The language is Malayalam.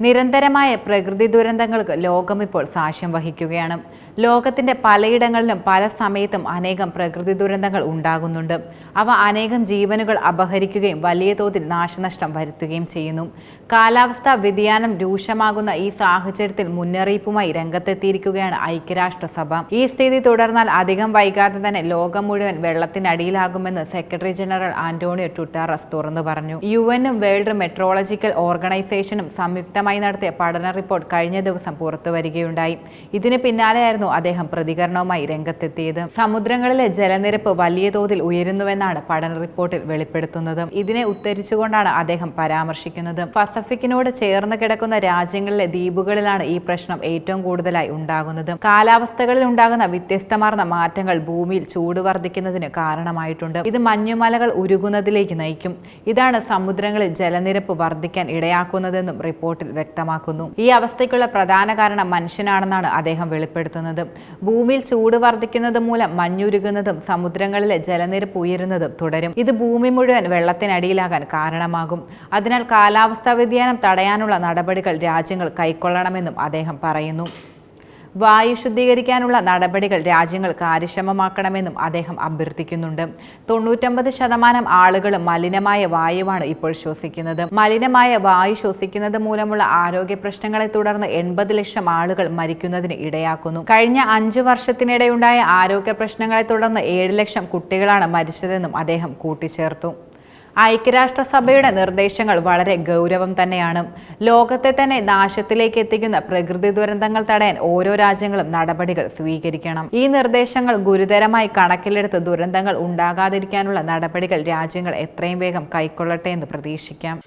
നിരന്തരമായ പ്രകൃതി ദുരന്തങ്ങൾക്ക് ലോകം ഇപ്പോൾ സാക്ഷ്യം വഹിക്കുകയാണ്. ലോകത്തിന്റെ പലയിടങ്ങളിലും പല സമയത്തും അനേകം പ്രകൃതി ദുരന്തങ്ങൾ ഉണ്ടാകുന്നുണ്ട്. അവ അനേകം ജീവനുകൾ അപഹരിക്കുകയും വലിയ തോതിൽ നാശനഷ്ടം വരുത്തുകയും ചെയ്യുന്നു. കാലാവസ്ഥാ വ്യതിയാനം രൂക്ഷമാകുന്ന ഈ സാഹചര്യത്തിൽ മുന്നറിയിപ്പുമായി രംഗത്തെത്തിയിരിക്കുകയാണ് ഐക്യരാഷ്ട്രസഭ. ഈ സ്ഥിതി തുടർന്നാൽ അധികം വൈകാതെ തന്നെ ലോകം മുഴുവൻ വെള്ളത്തിനടിയിലാകുമെന്ന് സെക്രട്ടറി ജനറൽ ആന്റോണിയോ ടുട്ടാറസ് തുറന്നു പറഞ്ഞു. യു എനും വേൾഡ് മെട്രോളജിക്കൽ ഓർഗനൈസേഷനും സംയുക്തമായി നടത്തിയ പഠന റിപ്പോർട്ട് കഴിഞ്ഞ ദിവസം പുറത്തു വരികയുണ്ടായി. ഇതിന് പിന്നാലെയായിരുന്നു അദ്ദേഹം പ്രതികരണവുമായി രംഗത്തെത്തിയത്. സമുദ്രങ്ങളിലെ ജലനിരപ്പ് വലിയ തോതിൽ ഉയരുന്നുവെന്നാണ് പഠന റിപ്പോർട്ടിൽ വെളിപ്പെടുത്തുന്നത്. ഇതിനെ ഉത്തരിച്ചുകൊണ്ടാണ് അദ്ദേഹം പരാമർശിക്കുന്നത്. പസഫിക്കിനോട് ചേർന്ന് കിടക്കുന്ന രാജ്യങ്ങളിലെ ദ്വീപുകളിലാണ് ഈ പ്രശ്നം ഏറ്റവും കൂടുതലായി ഉണ്ടാകുന്നത്. കാലാവസ്ഥകളിൽ ഉണ്ടാകുന്ന വ്യത്യസ്തമാർന്ന മാറ്റങ്ങൾ ഭൂമിയിൽ ചൂട് വർദ്ധിക്കുന്നതിന് കാരണമായിട്ടുണ്ട്. ഇത് മഞ്ഞുമലകൾ ഉരുകുന്നതിലേക്ക് നയിക്കും. ഇതാണ് സമുദ്രങ്ങളിൽ ജലനിരപ്പ് വർദ്ധിക്കാൻ ഇടയാക്കുന്നതെന്നും റിപ്പോർട്ടിൽ വ്യക്തമാക്കുന്നു. ഈ അവസ്ഥയ്ക്കുള്ള പ്രധാന കാരണം മനുഷ്യനാണെന്നാണ് അദ്ദേഹം വെളിപ്പെടുത്തുന്നത്. ഭൂമിയിൽ ചൂട് വർദ്ധിക്കുന്നത് മൂലം മഞ്ഞുരുകുന്നതും സമുദ്രങ്ങളിലെ ജലനിരപ്പ് ഉയരുന്നതും തുടരും. ഇത് ഭൂമി മുഴുവൻ വെള്ളത്തിനടിയിലാകാൻ കാരണമാകും. അതിനാൽ കാലാവസ്ഥാ വ്യതിയാനം തടയാനുള്ള നടപടികൾ രാജ്യങ്ങൾ കൈക്കൊള്ളണമെന്നും അദ്ദേഹം പറയുന്നു. വായു ശുദ്ധീകരിക്കാനുള്ള നടപടികൾ രാജ്യങ്ങൾ കാര്യക്ഷമമാക്കണമെന്നും അദ്ദേഹം അഭ്യർത്ഥിക്കുന്നുണ്ട്. തൊണ്ണൂറ്റമ്പത് ശതമാനം ആളുകളും മലിനമായ വായുവാണ് ഇപ്പോൾ ശ്വസിക്കുന്നത്. മലിനമായ വായു ശ്വസിക്കുന്നത് മൂലമുള്ള ആരോഗ്യ പ്രശ്നങ്ങളെ തുടർന്ന് എൺപത് ലക്ഷം ആളുകൾ മരിക്കുന്നതിന് ഇടയാക്കുന്നു. കഴിഞ്ഞ അഞ്ചു വർഷത്തിനിടെയുണ്ടായ ആരോഗ്യ പ്രശ്നങ്ങളെ തുടർന്ന് ഏഴ് ലക്ഷം കുട്ടികളാണ് മരിച്ചതെന്നും അദ്ദേഹം കൂട്ടിച്ചേർത്തു. ഐക്യരാഷ്ട്രസഭയുടെ നിർദ്ദേശങ്ങൾ വളരെ ഗൗരവം തന്നെയാണ്. ലോകത്തെ തന്നെ നാശത്തിലേക്ക് എത്തിക്കുന്ന പ്രകൃതി ദുരന്തങ്ങൾ തടയാൻ ഓരോ രാജ്യങ്ങളും നടപടികൾ സ്വീകരിക്കണം. ഈ നിർദ്ദേശങ്ങൾ ഗുരുതരമായി കണക്കിലെടുത്ത് ദുരന്തങ്ങൾ ഉണ്ടാകാതിരിക്കാനുള്ള നടപടികൾ രാജ്യങ്ങൾ എത്രയും വേഗം കൈക്കൊള്ളട്ടെ എന്ന് പ്രതീക്ഷിക്കാം.